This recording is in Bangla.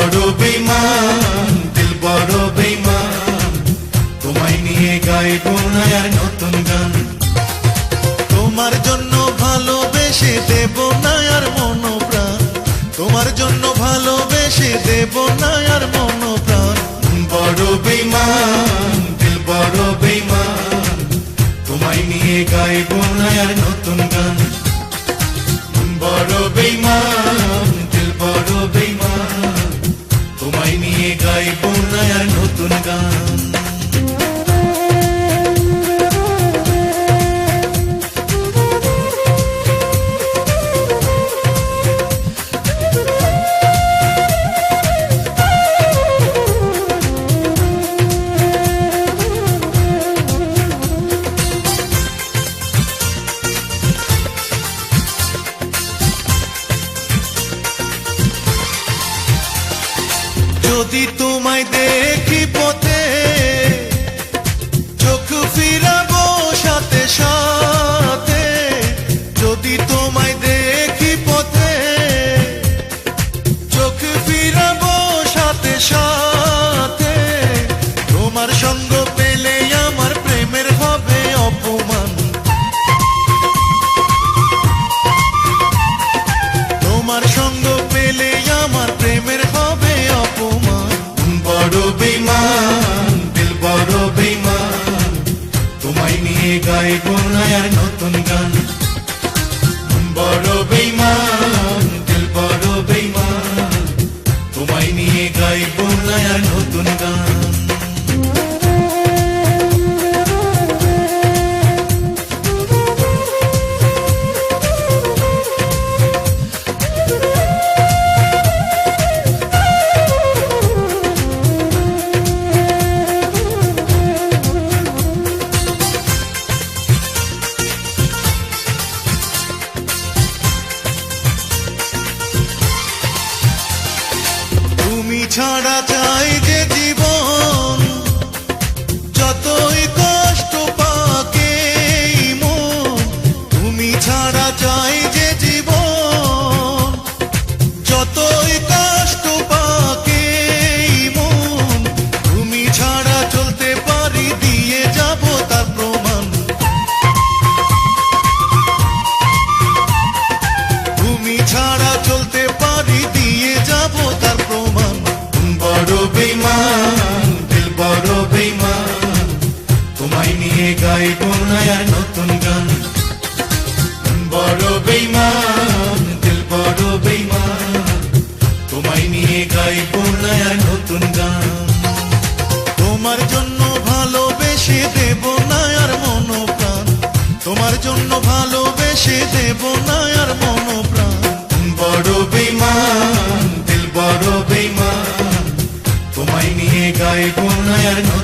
বড় বেমান দিল বড় বেমান তোমায় নিয়ে গাইব না আর নতুন গান। তোমার জন্য ভালোবেসে দেব না আর মনোপ্রাণ। তোমার জন্য ভালোবেসে দেব না আর মনোপ্রাণ। বড় বেমান দিল বড় বেমান তোমায় নিয়ে গাইব না আর নতুন গান। বড় বেমান নিয়ে গাইব নয়া নতুন গান। যদি তোমায় দেখি পথে, চোখ ফিরাবো সাথে সাথে, যদি তোমায় দেখি পথে, চোখ ফিরাবো সাথে সাথে, তোমার সঙ্গ পেলে আমার প্রেমের হবে অপমান। তোমার সঙ্গ আর নতুন গান। ছাড়া নিয়ে গাইব না আর নতুন গান। বড় বেইমান, দিল বড় বেইমান, তোমায় নিয়ে গাইব না আর নতুন গান। তোমার জন্য ভালোবেসে দেব না আর মন প্রাণ তোমার জন্য ভালোবেসে দেব না আর মন প্রাণ বড় বেইমান, দিল বড় বেইমান, তোমায় নিয়ে গাইব না আর নতুন